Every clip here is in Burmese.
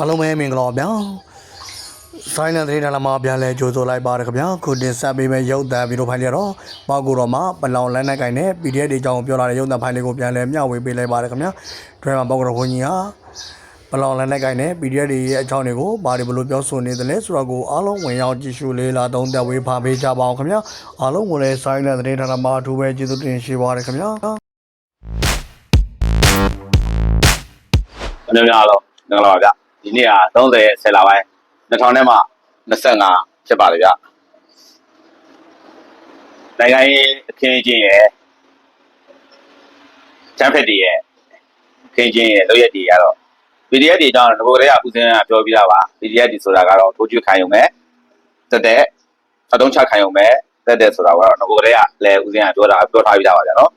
အားလုံးပဲမင်္ဂလာပါဗျာဆိုင်းတဲ့တဲ့လာမှာပြန်လဲကြိုဆိုလိုက်ပါရခင်ဗျာခုတင်ဆက်ပေးမယ့်ရုပ်သံဗီဒီယိုဖိုင်လေးတော့ပေါက်ကိုတော့မှပလောင်လက်နဲ့ကင်နဲ့ PDF တွေအကြောင်းပြောလာတဲ့ရုပ်သံဖိုင်လေးကိုပြန်လဲမျှဝေပေးလိုက်ပါရခင်ဗျာဒရမပေါက်ကတော့ခွန်ကြီးဟာပလောင်လက်နဲ့ကင်နဲ့ PDF တွေရဲ့အကြောင်းတွေကိုဘာတွေဘလို့ပြောဆိုနေသလဲဆိုတော့ကိုအားလုံးဝင်ရောက်ကြည့်ရှုလေးလာသုံးသပ်ဝေးဖာပေးကြပါအောင်ခင်ဗျာအားလုံးကိုလည်းဆိုင်းတဲ့တဲ့လာမှာအထူးပဲကျေးဇူးတင်ရှိပါရခင်ဗျာဘယ်လိုများတော့မင်္ဂလာပါဗျ ဒီနေ့က30ဆယ်လပိုင်း2000နဲ့မှ25ဖြစ်ပါတယ်ဗျနိုင်ငံရေးအခင်းအကျင်းရဲ့ချမ်းဖက်တွေရဲ့အခင်းအကျင်းရဲ့လုပ်ရက်တွေကတော့ PDF တွေကြောင့်ငိုတွေကဦးစင်းကပြောပြတာပါ PDF တွေဆိုတာကတော့ထိုးကျွတ်ခံရုံပဲတက်တဲ့အတုံးချခံရုံပဲတက်တဲ့ဆိုတာကတော့ငိုတွေကလည်းဦးစင်းကပြောတာပြောထားပြတာပါဗျာနော်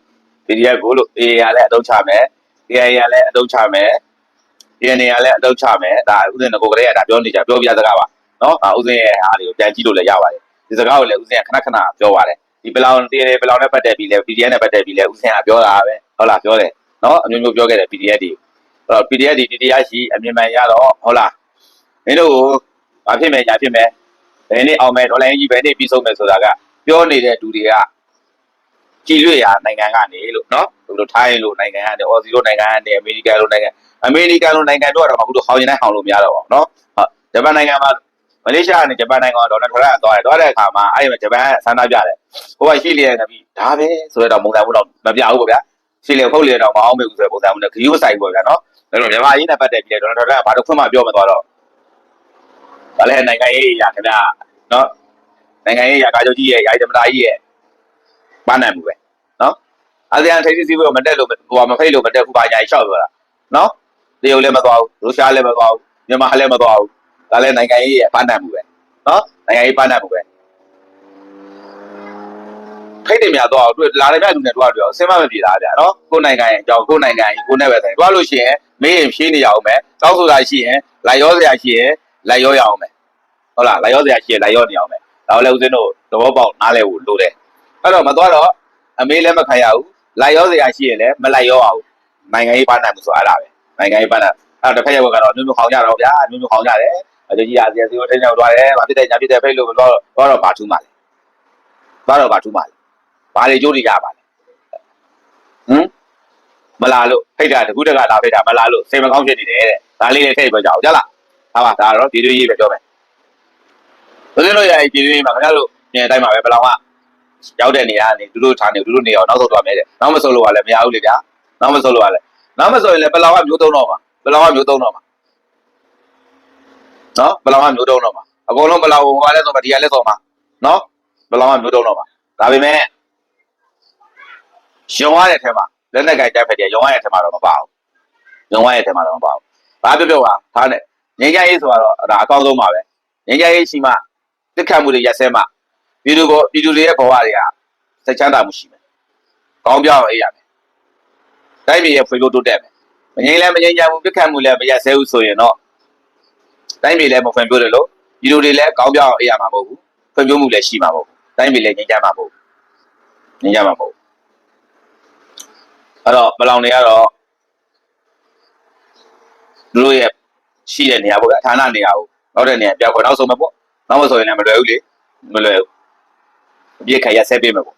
PDF ကိုလို့ AA ကလည်းအတုံးချမယ် AA ကလည်းအတုံးချမယ် ဒီနေရာလဲအတော့ချမယ်ဒါဥစဉ်ကိုကလေးကဒါပြောနေကြပြောပြစကားပါနော်အာဥစဉ်ရဲ့ဟာတွေကိုပြန်ကြည့်လို့လည်းရပါတယ်ဒီစကားကိုလည်းဥစဉ်ကခဏခဏပြောပါတယ်ဒီပလောင်တည်တယ်ပလောင်နဲ့ပတ်သက်ပြီးလဲ PDF နဲ့ပတ်သက်ပြီးလဲဥစဉ်ကပြောတာပဲဟုတ်လားပြောတယ်နော်အမျိုးမျိုးပြောခဲ့တယ် PDF တွေအဲ့တော့ PDF တွေတတရားရှိအမြင်မှန်ရတော့ဟုတ်လားမင်းတို့ကိုဘာဖြစ်မယ်ညာဖြစ်မယ်ဘယ်နေ့အောင်မယ်ဒေါ်လာကြီးဘယ်နေ့ပြီးဆုံးမယ်ဆိုတာကပြောနေတဲ့လူတွေကကြည်လွေရနိုင်ငံကနေလို့နော်ဘယ်လိုထိုင်းလို့နိုင်ငံကနေအော်စီလိုနိုင်ငံကနေအမေရိကန်လိုနိုင်ငံ အမေရိကန်လိုနိုင်ငံတို့ကတော့အခုတော့ဟောင်းရင်တိုင်းဟောင်းလို့မရတော့ပါဘူးเนาะဟုတ်ဂျပန်နိုင်ငံမှာမလေးရှားကနေဂျပန်နိုင်ငံကဒေါ်လာထရက်သွားတယ်သွားတဲ့အခါမှာအဲ့ဒီမှာဂျပန်ဆန္ဒပြတယ်ဟိုကရှိလျက်နေပြီဒါပဲဆိုတော့မုံစံဘူးတော့မပြဘူးပေါ့ဗျာရှိလျက်ဖုတ်လျက်တော့မအောင်မေဘူးဆိုတဲ့ပုံစံမျိုးနဲ့ဂရီးမဆိုင်ပေါ့ဗျာเนาะဒါတော့မြန်မာရေးနဲ့ပတ်သက်ပြီးဒေါ်လာထရက်ကဘာလို့ဖွင့်မပြောမသွားတော့ဒါလည်းနိုင်ငံရေးရာခင်ဗျာเนาะနိုင်ငံရေးရာကာချုပ်ကြီးရဲ့ယာယီသမ္မတကြီးရဲ့ပန်းနိုင်မှုပဲเนาะအာဆီယံထိပ်သီးစည်းဝေးကိုမတက်လို့ဟိုကမဖိတ်လို့မတက်ဘူးပါညာကြီးရှောက်ပြောတာเนาะ တရုတ်လည်းမသွားဘူးရုရှားလည်းမသွားဘူးမြန်မာလည်းမသွားဘူးဒါလည်းနိုင်ငံရေးရဲ့ပန်းတန်မှုပဲနော်နိုင်ငံရေးပန်းတန်မှုပဲဖိတ်တယ်များတော့တွေ့လာတယ်များလူနဲ့တွေ့တွေ့အစင်မမပြေတာဗျာနော်ကိုယ်နိုင်ငံရဲ့အကြောင်းကိုယ်နိုင်ငံရဲ့ကိုယ်နဲ့ပဲဆိုင်တွားလို့ရှိရင်မေးရင်ဖြေးနေရအောင်မယ်တောက်ဆိုတာရှိရင်လိုက်ရောစရာရှိရင်လိုက်ရောရအောင်မယ်ဟုတ်လားလိုက်ရောစရာရှိရင်လိုက်ရောနေအောင်မယ်ဒါလည်းဦးဇင်းတို့သဘောပေါက်နားလဲဖို့လိုတယ်အဲ့တော့မသွားတော့အမေးလည်းမခံရဘူးလိုက်ရောစရာရှိရင်လည်းမလိုက်ရောအောင်နိုင်ငံရေးပန်းတန်မှုဆိုအဲ့ဒါပဲ နိုင်ငံရေးပန်းတာအဲ့တော့တစ်ဖက်ရက်ကတော့အမျိုးမျိုးခေါင်းကြတော့ဗျာအမျိုးမျိုးခေါင်းကြတယ်အကျကြီးအာဆီယံစီကိုထိန်းချုပ်သွားတယ်ဗာဖြစ်တဲ့ညာဖြစ်တဲ့ဖိတ်လို့တော့တော့ဘာထူးမှလဲဘာတော့ဘာထူးမှလဲဘာတွေကြိုးတွေရပါလဲဟမ်မလာလို့ဖိတ်တာတကူတကလာဖိတ်တာမလာလို့စိတ်မကောင်းဖြစ်နေတယ်တဲ့ဒါလေးလည်းထိတ်ပြောကြအောင်ကြလားဟာပါဒါတော့ဒီလိုရေးပဲပြောမယ်ဘယ်လိုလဲဒီလိုရေးမှာခင်ဗျားတို့ညင်တိုင်းမှာပဲဘလောင်ကရောက်တဲ့နေရာကနေသူတို့ထားနေသူတို့နေအောင်နောက်ဆုံးသွားမယ်တဲ့နောက်မဆုံးလို့ကလည်းမရဘူးလေဗျာနောက်မဆုံးလို့ကလည်း နောက်မဆိုရင်လည်းပလောင်ကမျိုးသုံးတော့မှာပလောင်ကမျိုးသုံးတော့မှာနော်ပလောင်ကမျိုးသုံးတော့မှာအကုန်လုံးပလောင်ဟိုကလည်းဆိုမှာဒီကလည်းဆိုမှာနော်ပလောင်ကမျိုးသုံးတော့မှာဒါပေမဲ့ရုံရတဲ့ထဲမှာလက်နဲ့ကြိုက်တက်ဖက်တယ်ရုံရတဲ့ထဲမှာတော့မပါဘူးရုံရတဲ့ထဲမှာတော့မပါဘူးဘာပြောပြောပါဒါနဲ့ငင်းကြရေးဆိုတော့ဒါအကောင်းဆုံးပါပဲငင်းကြရေးရှိမှတစ်ခတ်မှုတွေရက်စဲမှပြည်သူကိုပြည်သူတွေရဲ့ဘဝတွေကစိတ်ချမ်းသာမှုရှိမယ်ကောင်းပြောင်းအေးရမယ် တိုင်းပြည်ရဲ့ဖွံ့ဖြိုးတိုးတက်မယ်မငြိမ်းလဲမငြိမ်းချမ်းဘူးပြစ်ခတ်မှုလည်းမရက်စဲဘူးဆိုရင်တော့တိုင်းပြည်လည်းမဖွံ့ဖြိုးတယ်လို့ဒီလိုတွေလည်းကောင်းပြောင်းအေးရမှာမဟုတ်ဘူးဖွံ့ဖြိုးမှုလည်းရှိမှာမဟုတ်ဘူးတိုင်းပြည်လည်းငြိမ်းချမ်းမှာမဟုတ်ဘူးငြိမ်းချမ်းမှာမဟုတ်ဘူးအဲ့တော့ပလောင်တွေကတော့သူတို့ရဲ့ရှိတဲ့နေရာပေါ့ဗျာဌာနနေရာကိုနောက်တဲ့နေရာပြောက်ခွင့်နောက်ဆုံးမှာပေါ့နောက်မဆိုရင်လည်းမလွယ်ဘူးလေမလွယ်ဘူးအပြစ်ခတ်ရက်စဲပေးမယ်ပေါ့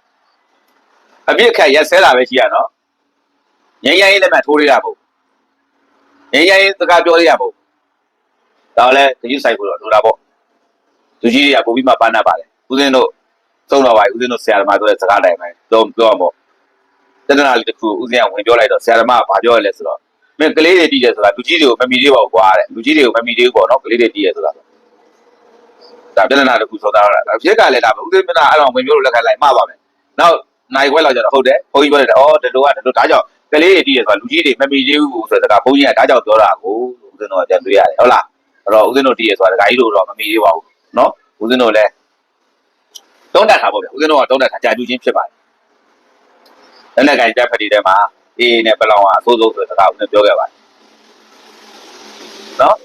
အပြစ်ခတ်ရက်စဲတာပဲရှိရနော် ငြိမ်းချမ်းရေးလက်မှတ်ထိုးရတာပေါ့ငြိမ်းချမ်းရေးစကားပြောရရပေါ့ဒါလည်းတကြီးဆိုင်ကိုတော့လိုတာပေါ့လူကြီးတွေကပို့ပြီးမှပန်းတတ်ပါတယ်ဦးစင်းတို့သုံးတော့ပါဦးစင်းတို့ဆရာသမားတို့ရဲ့စကားတိုင်းပဲသုံးပြောမှာတက္ကနာလေးတစ်ခုဦးစင်းကဝင်ပြောလိုက်တော့ဆရာသမားကဘာပြောရလဲဆိုတော့မင်းကလေးတွေတီးတယ်ဆိုတာလူကြီးတွေကိုမမီသေးပါဘူးကွာတဲ့လူကြီးတွေကိုမမီသေးဘူးပေါ့နော်ကလေးတွေတီးတယ်ဆိုတာဒါပြဿနာတစ်ခုဆိုတာဒါဖြစ်ကလည်းဒါပဲဦးသိမနာအဲ့တော့ဝင်ပြောလို့လက်ခံလိုက်မှာပါမယ်နောက်နိုင်ခွဲလောက်ကျတော့ဟုတ်တယ်ဘုန်းကြီးပြောတယ်ဩဒီလိုကဒီလိုဒါကြောင့် ကလေးတွေတည်ရဆိုတာလူကြီးတွေမမေ့သေးဘူးဆိုတဲ့ကဘုန်းကြီးကဒါကြောင့်ပြောတာကိုဦးဇင်းတို့ကပြန်တွေ့ရတယ်ဟုတ်လားအဲ့တော့ဦးဇင်းတို့တည်ရဆိုတာဒါကြီးတို့တော့မမေ့သေးပါဘူးနော်ဦးဇင်းတို့လည်းတုံးတက်တာပေါ့ဗျဦးဇင်းတို့ကတုံးတက်တာကြာကျူးချင်းဖြစ်ပါတယ်လက်နက်ကင်ကြက်ဖက်တီထဲမှာအေးနဲ့ပလောင်ဟာအဆိုးဆုံးဆိုတဲ့စကားကိုပြောခဲ့ပါတယ်နော်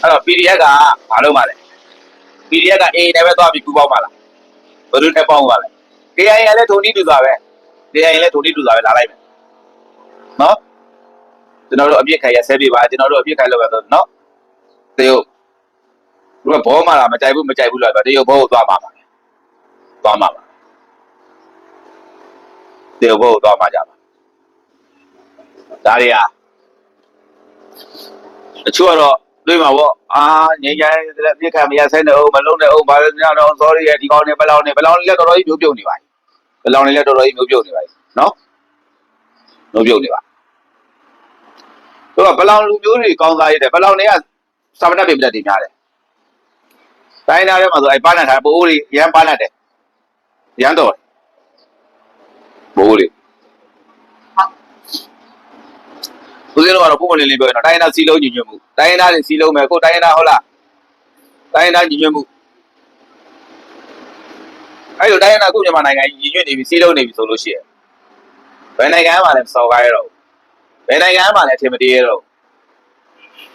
အဲ့တော့ PDF ကဘာလုပ်မှလဲ PDF က AA နဲ့ပဲသွားပြီးကူပေါင်းပါလားဘယ်သူနဲ့ပေါင်းပါလဲ KIA လည်းဒုံနီးတူသွားပဲ KIA လည်းဒုံနီးတူစွာပဲလာလိုက်မယ်နော်ကျွန်တော်တို့အပြစ်ခံရဆဲပြပါကျွန်တော်တို့အပြစ်ခံလို့ပဲဆိုနော်တရုတ်သူကဘောမှာလာမကြိုက်ဘူးမကြိုက်ဘူးလို့ပြောတရုတ်ဘောကိုသွားမှာပါသွားမှာပါတရုတ်ဘောကိုသွားမှာကြပါဒါတွေဟာတချို့ကတော့တွေးမှာပေါ့အာငင်းကြိုင်းလက်ပြစ်ခံမရဆိုင်တဲ့အောင်မလုံးတဲ့အောင်ဘာလို့ညတော့ sorry ရဲ့ဒီကောင်းနေဘယ်လောက်နေဘယ်လောက်လက်တော်တော်ကြီးပြုတ်ပြုတ်နေပါဘ ယ်လောက်နေလက်တော်တော်ကြီးပြုတ်ပြုတ်နေပါနော်ပြုတ်ပြုတ်နေပါသူကဘယ်လောက်လူမျိုးတွေကောင်းစားရတယ်ဘယ်လောက်နေကစာမတတ်ပြပြတတ်တွေများတယ်တိုင်းသားထဲမှာဆိုအဲပါဏတ်ထားပိုးတွေရမ်းပါဏတ်တယ်ရမ်းတော့ပိုးတွေဦးဇင်းတို့ကတော့ပုံမှန်လေးလေးပြောရင်တော့တိုင်းသားစီလုံးညီညွတ်မှုတိုင်းသားတွေစီလုံးမယ်ကိုတိုင်းသားဟုတ်လားတိုင်းသားညီညွတ်မှု အဲ့လိုတိုင်းသားကိုမြန်မာနိုင်ငံညီညွတ်နေပြီစီလုံးနေပြီဆိုလို့ရှိရင်ဘယ်နိုင်ငံမှလည်းမစော်ကားရတော့ဘယ်နိုင်ငံမှလည်းအထင်မသေးရတော့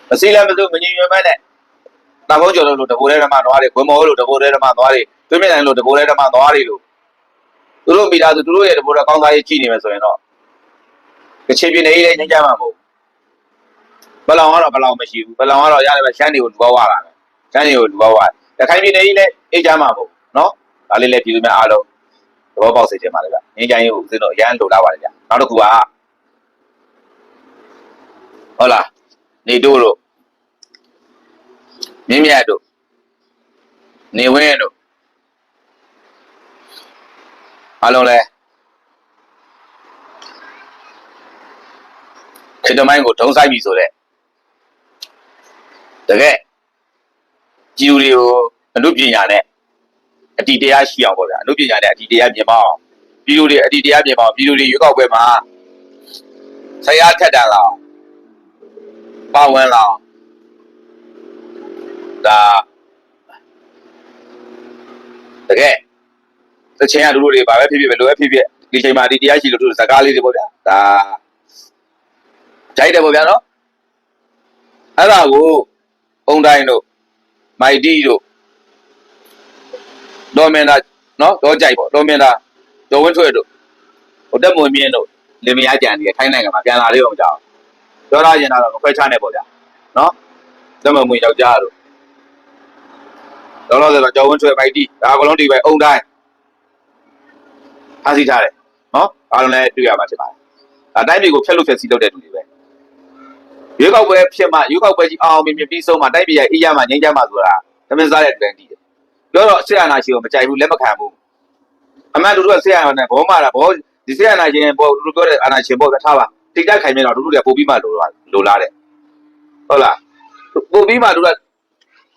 မစီလည်းမလို့မညီညွတ်မဲ့နဲ့တာဘုံကျော်လို့တဘိုးထဲဓမ္မသွားတွေခွေမောလို့တဘိုးထဲဓမ္မသွားတွေတွင်းမြနိုင်လို့တဘိုးထဲဓမ္မသွားတွေလို့သူတို့မိသားစုသူတို့ရဲ့တဘိုးထဲကောင်းစားရေးကြည့်နေမယ်ဆိုရင်တော့ကချင်ပြည်နယ်ကြီးလည်းငြိမ်းချမ်းမှာမဟုတ်ဘလောင်ကတော့ဘလောင်မရှိဘူးဘလောင်ကတော့ရတယ်ပဲရှမ်းတွေကိုလူပေါဝတာပဲရှမ်းတွေကိုလူပေါဝတခိုင်ပြည်နယ်ကြီးလည်းအေးချမ်းမှာမဟုတ်နော် ဒါလေးလည်းပြည်သူများအားလုံးသဘောပေါက်စေချင်ပါလေဗျငြိမ်းချမ်းရေးကိုဦးဇင်းတို့အရန်လိုလားပါတယ်ဗျနောက်တစ်ခုကဟုတ်လားနေတို့တို့မြင်းမြတ်တို့နေဝင်းတို့အားလုံးလဲခေတ္တမိုင်းကိုဒုံဆိုင်ပြီဆိုတဲ့တကယ်ကြည်ဦးတွေကိုအမှုပညာနဲ့ အတီတရားရှိအောင်ပေါ့ဗျာအမှုပညာနဲ့အတီတရားမြင်ပါအောင်ပြည်သူတွေအတီတရားမြင်ပါအောင်ပြည်သူတွေရွေးကောက်ပွဲမှာဆရာထက်တန်လာအောင်ပါဝင်လာအောင်ဒါတကယ်တချင်ကလူလူတွေပါပဲဖြစ်ဖြစ်ပဲလိုပဲဖြစ်ဖြစ်ဒီချိန်မှာဒီတရားရှိလို့သူစကားလေးတွေပေါ့ဗျာဒါကြိုက်တယ်ပေါ့ဗျာနော်အဲ့ဒါကိုပုံတိုင်းတို့မိုက်တီတို့ တော်မင်းသားနော်တော့ကြိုက်ပေါ့တော်မင်းသားကျော်ဝင်းထွေတို့ဟိုတက်မွန်မြင့်တို့လင်မယားကြံနေထိုင်းနိုင်ငံမှာပြန်လာလေးအောင်ကြောင်းပြောရရင်တော့ခွဲချနေပေါ့ဗျာနော်တက်မွန်မွင့်ယောက်ျားတို့တော့တော့ဆိုတော့ကျော်ဝင်းထွေမိုက်တီဒါအကလုံးဒီပဲအုံတိုင်းဖားစီထားတယ်နော်အားလုံးလည်းတွေ့ရမှာဖြစ်ပါတယ်ဒါတိုင်းပြည်ကိုဖျက်လို့ဖျက်စီးလုပ်တဲ့သူတွေပဲရွေးကောက်ပွဲဖြစ်မှရွေးကောက်ပွဲကြီးအောင်အောင်မြင်မြင်ပြီးဆုံးမှတိုက်ပြည်ရဲ့အေးရမှငြိမ်းချမ်းမှဆိုတာသမင်းစားတဲ့တွင်တည်တယ်။ ပြောတော့ဆရာနာရှင်ကိုမကြိုက်ဘူးလက်မခံဘူး။အမှန်တူတူကဆရာနာနဲ့ဘောမာတာဘောဒီဆရာနာရှင်ဘောတူတူပြောတဲ့အာနာရှင်ဘောကထားပါတိတ်တက်ခိုင်မြင်တော့တူတူကပို့ပြီးမှလိုလာလိုလားတဲ့။ဟုတ်လား။ပို့ပြီးမှတူတူ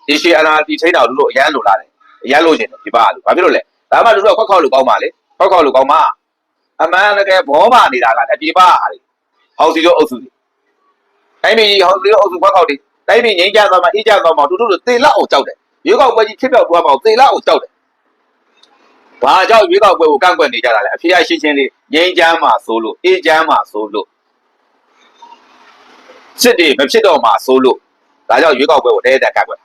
ဒီရှင်အာနာဒီထိန်းတော်တူတူအရန်လိုလားတယ်။အရန်လိုချင်တယ်ဒီပါလို့ဘာဖြစ်လို့လဲ။ဒါမှတူတူခွက်ခေါက်လို့ကောင်းပါလေ။ခွက်ခေါက်လို့ကောင်းပါ။အမှန်တကယ်ဘောမာနေတာကအပြေပါဟာလေ။ဟောက်စီတို့အုပ်စုတွေတိုင်းပြည်ကြီးဟောဒီအုပ်စုဘက်ကောက်တွေတိုင်းပြည်ငြိမ်းချမ်းသွားမှအေးချမ်းသွားမှတူတူတို့သေလောက်အောင်ကြောက်တယ် ရွေးကောက်ပွဲကြီးဖြစ်ပြောက်သွားမှသေလောက်အောင်ကြောက်တယ်ဘာကြောင့်ရွေးကောက်ပွဲကိုကန့်ကွက်နေကြတာလဲအဖေအရှင်းရှင်းလေးငြိမ်းချမ်းမှဆိုလို့အေးချမ်းမှဆိုလို့စစ်တွေမဖြစ်တော့မှဆိုလို့ဒါကြောင့်ရွေးကောက်ပွဲကိုတဲတဲကန့်ကွက်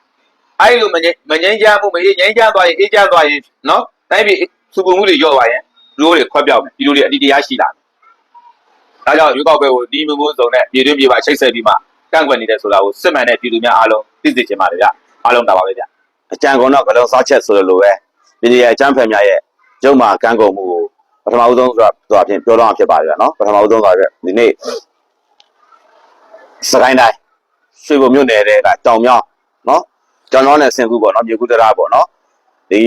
အဲ့လိုမငြိမ်းမငြိမ်းချမ်းမှုမအေးငြိမ်းချမ်းသွားရင်အေးချမ်းသွားရင်နော်တိုင်းပြည်စုပုံမှုတွေညော့သွားရင်လူတွေခွက်ပြောက်မယ်ဒီလိုတွေအတီတရားရှိလာတယ်ဒါကြောင့်ရွေးကောက်ပွဲကိုဒီမျိုးမျိုးစုံနဲ့ပြည်တွင်းပြည်ပချိတ်ဆက်ပြီးမှကန့်ကွက်နေတယ်ဆိုတာကိုစစ်မှန်တဲ့ပြည်သူများအားလုံးသိစေချင်ပါတယ်ဗျအားလုံးတာပါပဲဗျ အကြံကုန်တော့ကလုံးစားချက်ဆိုလိုပဲပြည်ရအကျန်းဖက်များရဲ့ရုပ်မာကန်းကုန်မှုကိုပထမဦးဆုံးဆိုတာဆိုအဖြစ်ပြောတော့ဖြစ်ပါတယ်ဗျာနော်ပထမဦးဆုံးဆိုတော့ဒီနေ့စကိုင်းတိုင်းရွှေဘုံမြို့နယ်တဲ့ကတောင်မြောင်းနော်တောင်မြောင်းနဲ့ဆင်ကူပေါ့နော်မြေကူတရာပေါ့နော်ဒီ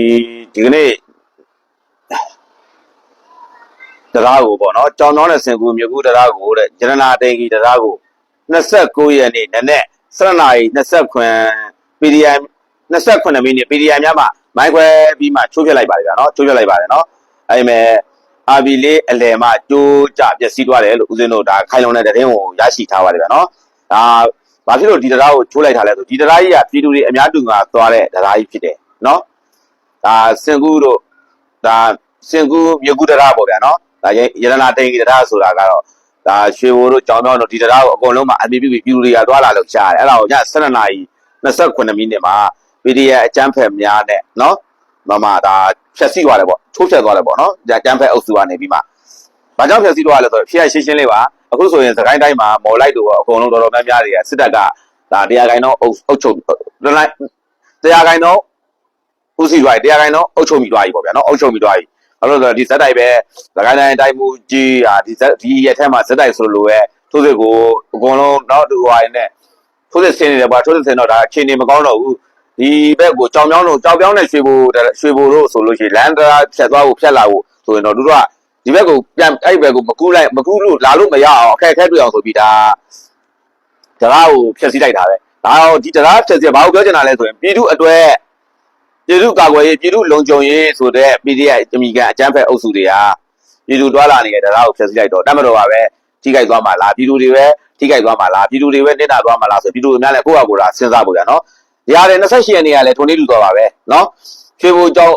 ဒီကနေ့တရားကိုပေါ့နော်တောင်မြောင်းနဲ့ဆင်ကူမြေကူတရာကိုတဲ့ဂျရနာတိန်ကြီးတရာကို29ရက်နေ့နက်နဲ့7နာရီ29 PDM 29မိနစ် PDM များမှာမိုင်းခွဲပြီးမှချိုးပြလိုက်ပါတယ်ဗျာနော်ချိုးပြလိုက်ပါတယ်နော်အဲ့မဲ့အာဘီလေးအလယ်မှာကျိုးကြပျက်စီးသွားတယ်လို့ဦးဇင်းတို့ဒါခိုင်လုံတဲ့တဲ့င်းကိုရရှိထားပါတယ်ဗျာနော်ဒါဘာဖြစ်လို့ဒီတရားကိုချိုးလိုက်ထားလဲဆိုဒီတရားကြီးကပြည်သူတွေအများတူကသွားတဲ့တရားကြီးဖြစ်တယ်နော်ဒါစင်ကူတို့ဒါစင်ကူမြေကူတရားပေါ့ဗျာနော်ဒါရရနာတိန်ကြီးတရားဆိုတာကတော့ဒါရွှေဘိုတို့ကြောင်တော့တို့ဒီတရားကိုအကုန်လုံးမှာအမီပြီးပြည်သူတွေကသွားလာလို့ရှားတယ်အဲ့ဒါကိုည7နာရီ29မိနစ်မှာ PDF အကျန်းဖက်များနဲ့နော်မမဒါဖြက်စီးသွားတယ်ပေါ့ချိုးဖြက်သွားတယ်ပေါ့နော်ဒါအကျန်းဖက်အုပ်စုကနေပြီးမှဘာကြောင့်ဖြက်စီးသွားလဲဆိုတော့ဖြက်ရှင်းရှင်းလေးပါအခုဆိုရင်သခိုင်းတိုင်းမှာမော်လိုက်တို့ကအကုန်လုံးတော်တော်များများတွေကစစ်တပ်ကဒါတရားခိုင်တော့အုပ်အုပ်ချုပ်တလိုက်တရားခိုင်တော့ဦးစီးသွားပြီတရားခိုင်တော့အုပ်ချုပ်မိသွားပြီပေါ့ဗျာနော်အုပ်ချုပ်မိသွားပြီဘာလို့လဲဆိုတော့ဒီဇက်တိုက်ပဲသခိုင်းတိုင်းတိုင်းမူကြီးဟာဒီဇက်ဒီရက်ထဲမှာဇက်တိုက်ဆိုလို့ပဲထိုးစစ်ကိုအကုန်လုံးနောက်တူဟိုင်းနဲ့ထိုးစစ်ဆင်းနေတယ်ဗျာထိုးစစ်ဆင်းတော့ဒါအချိန်နေမကောင်းတော့ဘူး ဒီဘက်ကိုကြောင်ပြောင်းလို့ကြောင်ပြောင်းနဲ့ရွှေဘိုရွှေဘိုတို့ဆိုလို့ရှိရင်လန်ဒရာဖြတ်သွားဖို့ဖြတ်လာဖို့ဆိုရင်တော့တို့ကဒီဘက်ကိုပြန်အဲ့ဘက်ကိုမကူးလိုက်မကူးလို့လာလို့မရအောင်အခက်အခဲတွေ့အောင်ဆိုပြီးဒါတရားကိုဖျက်ဆီးလိုက်တာပဲဒါတော့ဒီတရားဖျက်ဆီးဘာကိုပြောချင်တာလဲဆိုရင်ပြည်သူအတွက်ပြည်သူကာကွယ်ရေးပြည်သူလုံခြုံရေးဆိုတဲ့ PDF အမိကန်အကြမ်းဖက်အုပ်စုတွေကပြည်သူတွာလာနေတဲ့တရားကိုဖျက်ဆီးလိုက်တော့တတ်မတော်ပါပဲထိခိုက်သွားမှာလားပြည်သူတွေပဲထိခိုက်သွားမှာလားပြည်သူတွေပဲနေတာသွားမှာလားဆိုပြည်သူတွေများလည်းကိုယ့်အကူတာစဉ်းစားဖို့ရနော် ဒီဟာတွေ28ရက်နေ့ကလည်းထုံနေလူသွားပါပဲနော်ရွှေဘိုကြောင်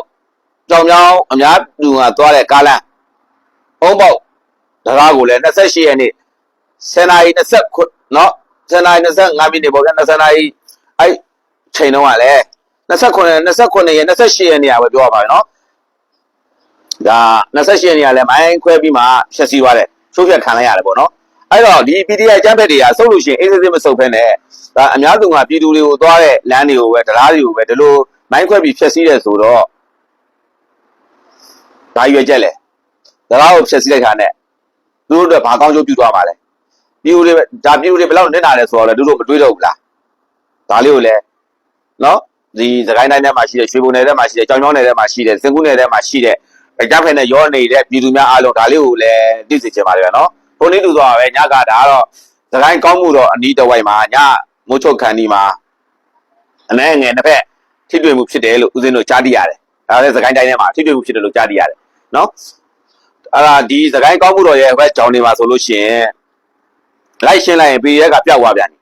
ကြောင်မြောင်းအများသူကသွားတဲ့ကားလမ်းအုံးပေါက်တရားကိုလည်း28ရက်နေ့10နာရီ29နော်10နာရီ25မိနစ်ပေါ့ဗျာ20နာရီအဲ့ချိန်တော့ကလည်း29 29ရက်28ရက်နေ့ကပဲပြောရပါမယ်နော်ဒါ28ရက်နေ့ကလည်းမိုင်းခွဲပြီးမှဖြည့်ဆည်းသွားတယ်ချိုးဖြတ်ခံလိုက်ရတယ်ပေါ့နော် အဲ့တော့ဒီ PDI ကျန်းဖက်တွေကဆုပ်လို့ရှိရင်အေးစစ်စစ်မဆုပ်ဖဲနဲ့ဒါအများစုကပြည်သူတွေကိုသွားတဲ့လမ်းတွေကိုပဲတရားတွေကိုပဲဒီလိုမိုင်းခွဲပြီးဖြည့်ဆည်းတယ်ဆိုတော့ဒါရွယ်ချက်လေတရားကိုဖြည့်ဆည်းလိုက်တာနဲ့သူတို့အတွက်ဘာကောင်းကျိုးပြုသွားမှာလဲပြည်သူတွေဒါပြည်သူတွေဘယ်လောက်နစ်နာလဲဆိုတော့လေသူတို့မတွေးတော့ဘူးလားဒါလေးကိုလည်းနော်ဒီစကိုင်းတိုင်းထဲမှာရှိတဲ့ရွှေဘုံနယ်ထဲမှာရှိတဲ့ကြောင်ကြောင်းနယ်ထဲမှာရှိတဲ့စင်ကူးနယ်ထဲမှာရှိတဲ့အကြမ်းဖက်နဲ့ရောနေတဲ့ပြည်သူများအားလုံးဒါလေးကိုလည်းသိစေချင်ပါတယ်ဗျာနော်။ ဘုန်းလေးတူသွားပဲညကဒါကတော့စကိုင်းကောင်းမှုတော့အနီးတစ်ဝိုက်မှာညမိုးချုပ်ခန်းဒီမှာအနှဲငယ်တစ်ဖက်ထိတွေ့မှုဖြစ်တယ်လို့ဦးဇင်းတို့ကြားသိရတယ်။ဒါလည်းစကိုင်းတိုင်းထဲမှာထိတွေ့မှုဖြစ်တယ်လို့ကြားသိရတယ်နော်။အဲ့ဒါဒီစကိုင်းကောင်းမှုတော့ရဲ့ဘက်ကြောင်နေမှာဆိုလို့ရှိရင်လိုက်ရှင်းလိုက်ရင်ပြည်ရဲကပျောက်သွားပြန်ပြီ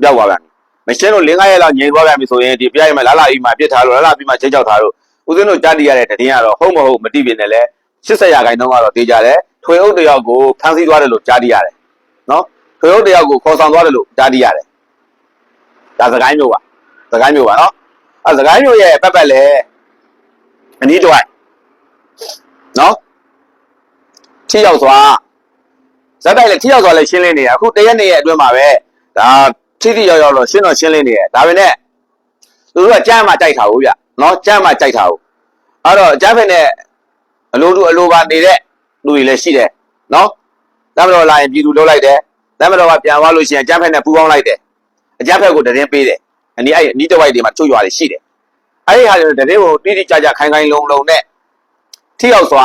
။ပျောက်သွားပြန်ပြီ။မရှင်းလို့လင်းကားရဲ့လောက်ငြိမ်သွားပြန်ပြီဆိုရင်ဒီပြရဲမှာလာလာပြီးမှပြစ်ထားလို့လာလာပြီးမှချိန်ချောက်ထားလို့ဦးဇင်းတို့ကြားသိရတဲ့တည်င်းကတော့ဟုတ်မဟုတ်မသိပြင်နဲ့လဲ 80ရာခိုင်နှုန်းကတော့တေးကြတယ်ထွေအုပ်တယောက်ကိုဖမ်းဆီးသွားတယ်လို့ကြားသိရတယ်နော်ထွေအုပ်တယောက်ကိုခေါ်ဆောင်သွားတယ်လို့ကြားသိရတယ်ဒါစကိုင်းမျိုးပါစကိုင်းမျိုးပါနော်အဲစကိုင်းမျိုးရဲ့ပတ်ပတ်လဲအနည်းတော့နော်ထိရောက်စွာဇက်တိုက်လဲထိရောက်စွာလဲရှင်းလင်းနေရအခုတရက်နေ့ရဲ့အတွင်းမှာပဲဒါထိထိရောက်ရောက်တော့ရှင်းတော့ရှင်းလင်းနေရဒါပဲနဲ့သူတို့ကကြမ်းမှကြိုက်တာဟုတ်ဗျနော်ကြမ်းမှကြိုက်တာဟုတ်အဲ့တော့ကြမ်းဖက်နဲ့ အလိုတူအလိုပါနေတဲ့လူတွေလည်းရှိတယ်နော်တမတော်လာရင်ပြည်သူလှုပ်လိုက်တယ်တမတော်ကပြန်သွားလို့ရှိရင်ကြမ်းဖက်နဲ့ပူးပေါင်းလိုက်တယ်အကြမ်းဖက်ကိုတရင်ပေးတယ်အနည်းအဲ့အနီးတစ်ဝိုက်တွေမှာချုပ်ရွာတွေရှိတယ်အဲ့ဒီဟာတွေတရင်ကိုတိတိကျကျခိုင်ခိုင်လုံလုံနဲ့ထိရောက်စွာ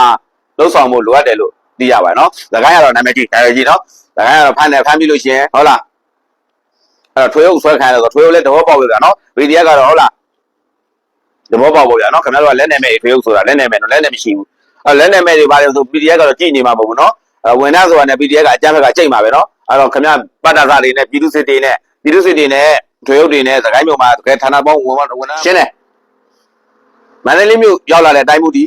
လှုပ်ဆောင်ဖို့လိုအပ်တယ်လို့သိရပါတယ်နော်သခိုင်းကတော့နာမည်ကြီးဒါရကြီးနော်သခိုင်းကတော့ဖမ်းတယ်ဖမ်းပြီးလို့ရှိရင်ဟုတ်လားအဲ့တော့ထွေးုပ်ဆွဲခံရတော့ထွေးုပ်လည်းတဘောပေါက်ပြီဗျာနော်ဗီဒီယိုကတော့ဟုတ်လားသဘောပေါက်ပေါ့ဗျာနော်ခင်ဗျားတို့ကလက်နယ်မဲ့ဖေးုပ်ဆိုတာလက်နယ်မဲ့နော်လက်နယ်မရှိဘူး အဲလက်နယ်မဲ့တွေပါတယ်ဆို PDF ကတော့ကြည့်နေမှာမဟုတ်ဘူးနော်အဲဝင်သားဆိုတာနဲ့ PDF ကအကြမ်းဖက်ကကြိတ်မှာပဲနော်အဲတော့ခင်ဗျားပတ်တာစားတွေနဲ့ပြည်သူစစ်တွေနဲ့ပြည်သူစစ်တွေနဲ့ထွေရုပ်တွေနဲ့သခိုင်းမြို့မှာတကယ်ဌာနပေါင်းဝင်ဝင်ဝင်ရှင်းတယ်မန္တလေးမြို့ရောက်လာတဲ့အတိုင်းမှုဒီ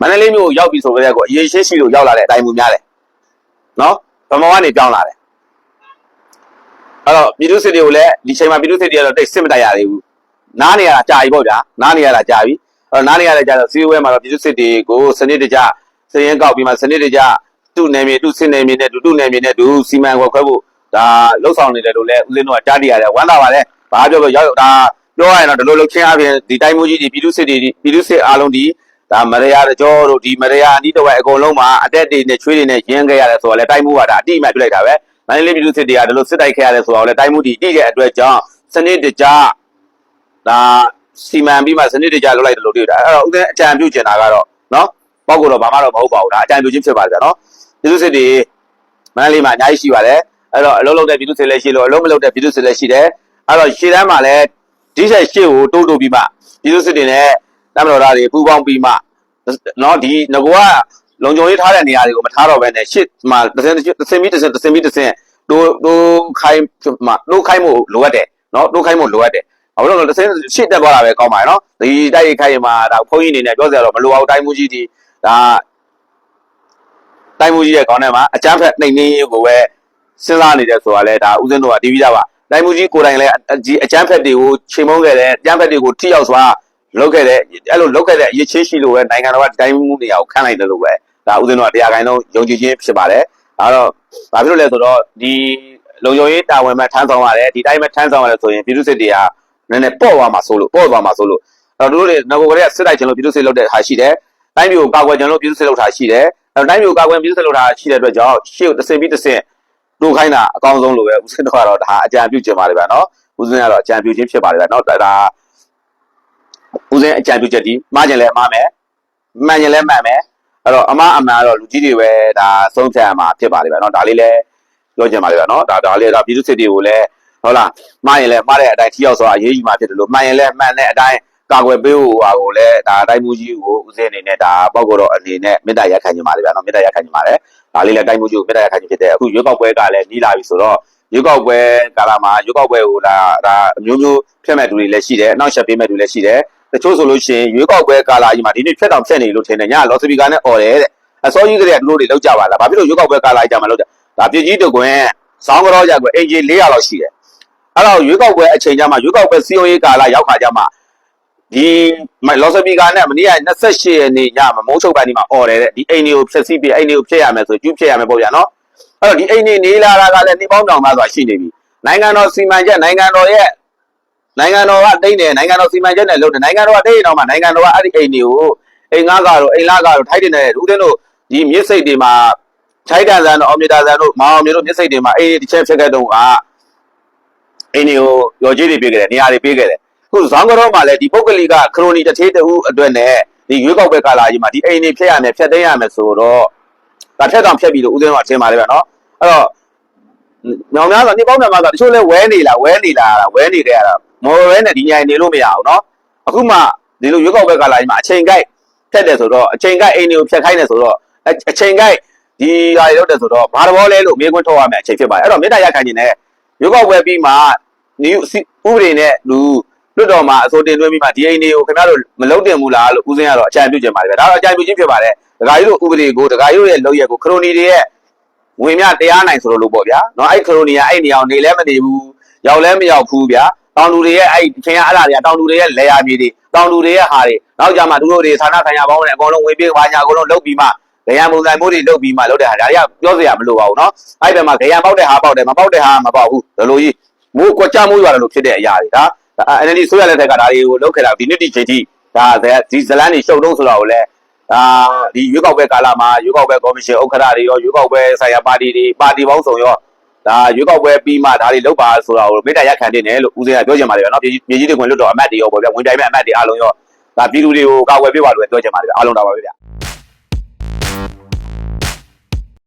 မန္တလေးမြို့ရောက်ပြီဆိုကြတဲ့ကောအရေးရှိရှိလို့ရောက်လာတဲ့အတိုင်းမှုများတယ်နော်ဗမာကနေပြောင်းလာတယ်အဲ့တော့ပြည်သူစစ်တွေကိုလည်းဒီချိန်မှာပြည်သူစစ်တွေကတော့တိတ်စစ်မတိုက်ရသေးဘူးနားနေရတာကြာပြီပေါ့ဗျာနားနေရတာကြာပြီ အဲ့တော့နားနေရတာကြာတော့စီးဝဲမှာတော့ပြည်သူစစ်တွေကိုစနစ်တကျစရင်ကောက်ပြီးမှစနစ်တကျသူ့နယ်မြေသူ့စစ်နယ်မြေနဲ့သူ့နယ်မြေနဲ့သူစီမံခွဲခွဲဖို့ဒါလှုပ်ဆောင်နေတယ်လို့လည်းဦးလင်းတို့ကကြားတည်ရတယ်ဝမ်းသာပါတယ်ဘာပြောပြောရောက်ဒါပြောရရင်တော့ဒီလိုလှုပ်ချင်းအပြင်ဒီတိုင်းမှုကြီးဒီပြည်သူစစ်တွေဒီပြည်သူစစ်အားလုံးဒီဒါမရရတကြောတို့ဒီမရရအနီးတစ်ဝက်အကုန်လုံးမှာအတက်တွေနဲ့ချွေးတွေနဲ့ရင်းခဲ့ရတယ်ဆိုတော့လေတိုင်းမှုကဒါအတိအမှတ်ပြလိုက်တာပဲမန္တလေးပြည်သူစစ်တွေကဒီလိုစစ်တိုက်ခဲ့ရတယ်ဆိုတော့လေတိုင်းမှုတီတိတဲ့အတွက်ကြောင့်စနစ်တကျဒါ စီမံပြီးမှစနစ်တကျလုပ်လိုက်တယ်လို့တွေ့တာအဲ့တော့ဥက္ကဋ္ဌအကြံပြုချင်တာကတော့နော်ပေါ့ကိုတော့ဘာမှတော့မဟုတ်ပါဘူးဒါအကြံပြုခြင်းဖြစ်ပါတယ်ဗျာနော်ပြည်သူစစ်တွေမန္တလေးမှာအများကြီးရှိပါတယ်အဲ့တော့အလုံးလုံးတဲ့ပြည်သူစစ်လည်းရှိလို့အလုံးမလုံးတဲ့ပြည်သူစစ်လည်းရှိတယ်အဲ့တော့ရှေ့တန်းမှာလည်းဒီဆက်ရှေ့ကိုတိုးတိုးပြီးမှပြည်သူစစ်တွေနဲ့တမတော်သားတွေပူးပေါင်းပြီးမှနော်ဒီငကောကလုံခြုံရေးထားတဲ့နေရာတွေကိုမထားတော့ဘဲနဲ့ရှစ်မှာတစ်စင်တစ်စင်မီတစ်စင်တစ်စင်မီတစ်စင်တိုးတိုးခိုင်းမှတိုးခိုင်းမှုလိုအပ်တယ်နော်တိုးခိုင်းမှုလိုအပ်တယ် ဘာလို့လဲဆိုတော့တစ်ဆင့်ရှစ်တက်သွားတာပဲကောင်းပါရဲ့နော်ဒီတိုက်ရိုက်ခိုင်းမှာဒါဘုန်းကြီးအနေနဲ့ပြောစရာတော့မလိုအောင်တိုင်းမှုကြီးဒီဒါတိုင်းမှုကြီးရဲ့ခေါင်းထဲမှာအကြမ်းဖက်နှိမ်နှင်းရေးကိုပဲစဉ်းစားနေတယ်ဆိုတာလဲဒါဥစဉ်တို့ကဒီပြီးသားပါတိုင်းမှုကြီးကိုယ်တိုင်လည်းဒီအကြမ်းဖက်တွေကိုချိန်မုန်းခဲ့တယ်အကြမ်းဖက်တွေကိုထိရောက်စွာလုပ်ခဲ့တဲ့အဲ့လိုလုပ်ခဲ့တဲ့အရေးချင်းရှိလို့ပဲနိုင်ငံတော်ကတိုင်းမှုနေရာကိုခန့်လိုက်တယ်လို့ပဲဒါဥစဉ်တို့ကတရားခိုင်လုံးယုံကြည်ခြင်းဖြစ်ပါတယ်တော့ဘာဖြစ်လို့လဲဆိုတော့ဒီလုံခြုံရေးတာဝန်မဲ့ထမ်းဆောင်ရတယ်ဒီတိုင်းမဲ့ထမ်းဆောင်ရတယ်ဆိုရင်ပြည်သူစစ်တွေက နည်းနည်းပေါ့သွားမှာဆိုလို့ပေါ့သွားမှာဆိုလို့အဲ့တော့တို့တွေငကိုကလေးကစစ်တိုက်ချင်လို့ပြည်သူစစ်လုပ်တဲ့ဟာရှိတယ်တိုင်းပြည်ကိုကာကွယ်ချင်လို့ပြည်သူစစ်လုပ်တာရှိတယ်အဲ့တော့တိုင်းပြည်ကိုကာကွယ်ပြည်သူစစ်လုပ်တာရှိတဲ့အတွက်ကြောင့်ရှေ့ကိုတစ်စင်ပြီးတစ်စင်တို့ခိုင်းတာအကောင်းဆုံးလို့ပဲဦးစင်းတော့ကတော့ဒါအကြံပြုချင်ပါတယ်ဗျာနော်ဦးစင်းကတော့အကြံပြုခြင်းဖြစ်ပါတယ်ဗျာနော်ဒါဒါဦးစင်းအကြံပြုချက်ဒီမှားကြင်လဲမှားမယ်မှန်ကြင်လဲမှန်မယ်အဲ့တော့အမအမှန်ကတော့လူကြီးတွေပဲဒါဆုံးဖြတ်ရမှာဖြစ်ပါတယ်ဗျာနော်ဒါလေးလဲပြောချင်ပါလေဗျာနော်ဒါဒါလေးဒါပြည်သူစစ်တွေကိုလည်း ဟုတ်လားမှားရင်လည်းမှားတဲ့အတိုင်းထိရောက်စွာအရေးယူမှာဖြစ်တယ်လို့မှန်ရင်လည်းမှန်တဲ့အတိုင်းကာကွယ်ပေးဖို့ဟာကိုလည်းဒါအတိုင်းမူကြီးကိုဦးစင်းအနေနဲ့ဒါပေါ့ကတော့အနေနဲ့မေတ္တာရက်ခံချင်ပါလေဗျာနော်မေတ္တာရက်ခံချင်ပါတယ်ဒါလေးလည်းအတိုင်းမူကြီးကိုမေတ္တာရက်ခံချင်ဖြစ်တယ်အခုရွေးကောက်ပွဲကလည်းနီးလာပြီဆိုတော့ရွေးကောက်ပွဲကာလမှာရွေးကောက်ပွဲကိုဒါဒါအမျိုးမျိုးဖြတ်မဲ့သူတွေလည်းရှိတယ်နောက်ဆက်ပေးမဲ့သူလည်းရှိတယ်တချို့ဆိုလို့ရှိရင်ရွေးကောက်ပွဲကာလကြီးမှာဒီနေ့ဖြတ်တောင်ဖြတ်နေလို့ထင်တယ်ညလော်စပီကာနဲ့អော်တယ်တဲ့အစောကြီးကလေးကတို့တွေလောက်ကြပါလားဘာဖြစ်လို့ရွေးကောက်ပွဲကာလကြီးကြမှာလောက်ကြဒါပြည်ကြီးတကွင်းစောင်းကြောရက်ကွယ်အင်ဂျီ400လောက်ရှိတယ် အဲ့တော့ရွေးကောက်ပွဲအချိန်ကြမှာရွေးကောက်ပွဲစီယုံရေးကာလရောက်ခါကြမှာဒီလော်စပီကာနဲ့မနေ့က28ရက်နေ့ညမှာမုံချုပ်ပိုင်းဒီမှာអော်တယ်တဲ့ဒီအိမ်တွေကိုဖျက်ဆီးပြီးအိမ်တွေကိုဖျက်ရမယ်ဆိုကျူးဖျက်ရမယ်ပေါ့ဗျာနော်အဲ့တော့ဒီအိမ်တွေနေလာတာကလည်းနေပေါင်းတောင်မှဆိုတာရှိနေပြီနိုင်ငံတော်စီမံချက်နိုင်ငံတော်ရဲ့နိုင်ငံတော်ကတိတ်တယ်နိုင်ငံတော်စီမံချက်နဲ့လုပ်တယ်နိုင်ငံတော်ကတိတ်ရင်တော့မှနိုင်ငံတော်ကအဲ့ဒီအိမ်တွေကိုအိမ်ငါးကတော့အိမ်လာကတော့ထိုက်တင်တယ်ဦးတင်းတို့ဒီမြစ်စိတ်တွေမှာခြိုက်တန်ဆန်တို့အောင်မြတာဆန်တို့မောင်အောင်မြတို့မြစ်စိတ်တွေမှာအေးတစ်ချက်ဖြစ်ခဲ့တော့က အိမ်တွေကိုရော်ကြီးတွေပေးခဲ့တယ်နေရာတွေပေးခဲ့တယ်အခုဇောင်းကတော့မှလည်းဒီပုဂ္ဂလိကခရိုနီတစ်သေးတဦးအတွက်နဲ့ဒီရွေးကောက်ပွဲကာလကြီးမှာဒီအိမ်တွေဖျက်ရမယ်ဖျက်သိမ်းရမယ်ဆိုတော့ဒါထက်တောင်ဖျက်ပြီးလို့ဦးသိန်းကထင်ပါတယ်ဗျနော်အဲ့တော့ညောင်များဆိုနေပေါင်းများမှာဆိုတချို့လဲဝဲနေလားဝဲနေလားဝဲနေကြရတာမော်ဝဲနဲ့ဒီညိုင်နေလို့မရဘူးနော်အခုမှဒီလိုရွေးကောက်ပွဲကာလကြီးမှာအချိန်ကိုက်ထက်တယ်ဆိုတော့အချိန်ကိုက်အိမ်တွေကိုဖျက်ခိုင်းတယ်ဆိုတော့အချိန်ကိုက်ဒီဟာတွေလုပ်တယ်ဆိုတော့ဘာတော်လဲလို့မေးခွန်းထုတ်ရမယ်အချိန်ဖြစ်ပါတယ်အဲ့တော့မေတ္တာရခိုင်နေတယ် ရွေးကောက်ပွဲပြီးမှနေဥပဒေနဲ့လူလွတ်တော်မှာအစိုးတင်တွင်းပြီးမှဒီအိမ်တွေကိုခင်ဗျားတို့မလုံတင်ဘူးလားလို့ဦးစင်းကတော့အကြံပြုချင်ပါတယ်ဗျဒါတော့အကြံပြုချင်းဖြစ်ပါတယ်ဒကာကြီးတို့ဥပဒေကိုဒကာကြီးတို့ရဲ့လောက်ရက်ကိုခရိုနီတွေရဲ့ဝင်မြတရားနိုင်ဆိုလို့ပေါ့ဗျာနော်အဲ့ခရိုနီကအဲ့နေအောင်နေလဲမနေဘူးရောက်လဲမရောက်ဘူးဗျာတောင်သူတွေရဲ့အဲ့ဒီခင်ဗျားအဲ့ဒါတွေကတောင်သူတွေရဲ့လေယာမြေတွေတောင်သူတွေရဲ့ဟာတွေနောက်ကြမှာသူတို့တွေဌာနဆိုင်ရာပေါင်းနဲ့အကုန်လုံးဝင်ပြေးပါညာအကုန်လုံးလုတ်ပြီးမှ ဂရံပုံစံမျိုးတွေလုတ်ပြီးမှလုတ်တဲ့ဟာဒါတွေကပြောစရာမလိုပါဘူးเนาะအဲ့ဘက်မှာဂရံပေါက်တဲ့ဟာပေါက်တယ်မပေါက်တဲ့ဟာမပေါက်ဘူးဒီလိုကြီးမိုးကွက်ကြမိုးရွာတယ်လို့ဖြစ်တဲ့အရာတွေဒါ NLD ဆိုရလက်ထက်ကဒါတွေကိုလုတ်ခဲ့တာဒီနေ့ဒီချိန်ထိဒါဒီဇလန်းတွေရှုပ်တော့ဆိုတာကိုလည်း အာဒီရွေးကောက်ပွဲကာလမှာရွေးကောက်ပွဲကော်မရှင်ဥက္ကဋ္ဌတွေရောရွေးကောက်ပွဲဆိုင်ရာပါတီတွေပါတီပေါင်းစုံရောဒါရွေးကောက်ပွဲပြီးမှဒါတွေလုပ်ပါဆိုတာကိုမေတ္တာရက်ခံတင်တယ်လို့ဦးစင်းကပြောချင်ပါတယ်ဗျာနော်ပြည်ပြည်ကြီးတွေဝင်လွတ်တော်အမတ်တွေရောပေါ့ဗျာဝင်ပြိုင်မဲ့အမတ်တွေအားလုံးရောဒါပြည်သူတွေကိုကာကွယ်ပေးပါလို့ပြောချင်ပါတယ်ဗျာအားလုံးတော်ပါပဲဗျာ